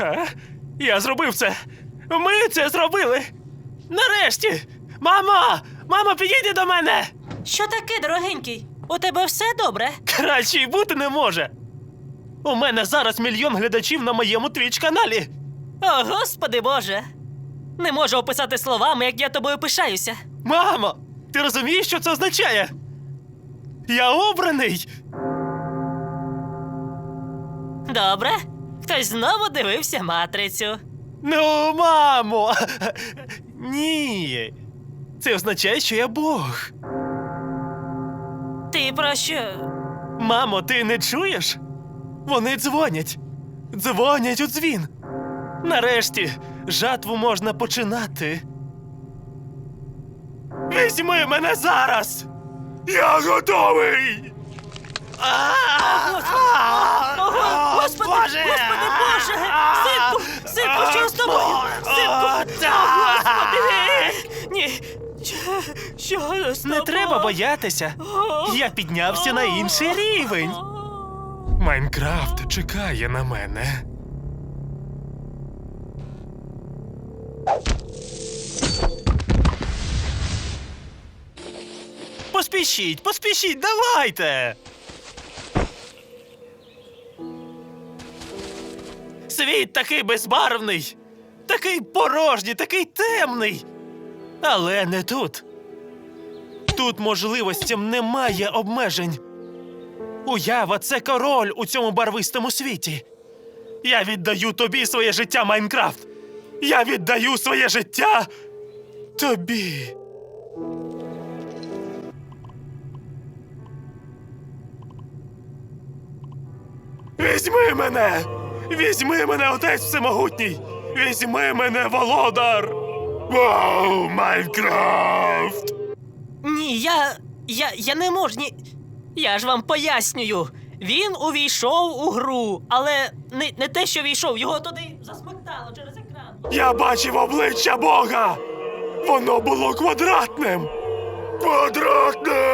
А? Я зробив це! Ми це зробили! Нарешті! Мамо! Мамо, підійди до мене! Що таке, дорогенький? У тебе все добре? Краще й бути не може! У мене зараз мільйон глядачів на моєму твіч-каналі! О, господи Боже! Не можу описати словами, як я тобою пишаюся. Мамо! Ти розумієш, що це означає? Я обраний! Добре? Хтось знову дивився матрицю. Ну, мамо! Ні. Це означає, що я Бог. Ти про що? Мамо, ти не чуєш? Вони дзвонять. Дзвонять у дзвін. Нарешті жатву можна починати. Візьми мене зараз! Я готовий! Ого, господи, господи Боже! Синку, синку, що з тобою? Синку, о, господи! Ні, що, з Не тобою? треба боятися. Я піднявся на інший рівень. Майнкрафт чекає на мене. Поспішіть, поспішіть, давайте. Світ такий безбарвний, такий порожній, такий темний. Але не тут. Тут можливостям немає обмежень. Уява, це король у цьому барвистому світі. Я віддаю тобі своє життя, Майнкрафт. Я віддаю своє життя тобі. Візьми мене! Візьми мене, отець всемогутній! Візьми мене, володар! Вау, Майнкрафт! Ні, я. я. я не можу. Ні. Я ж вам пояснюю. Він увійшов у гру, але не, не те, що війшов, його туди засмоктало через екран. Я бачив обличчя Бога! Воно було квадратним! Квадратним!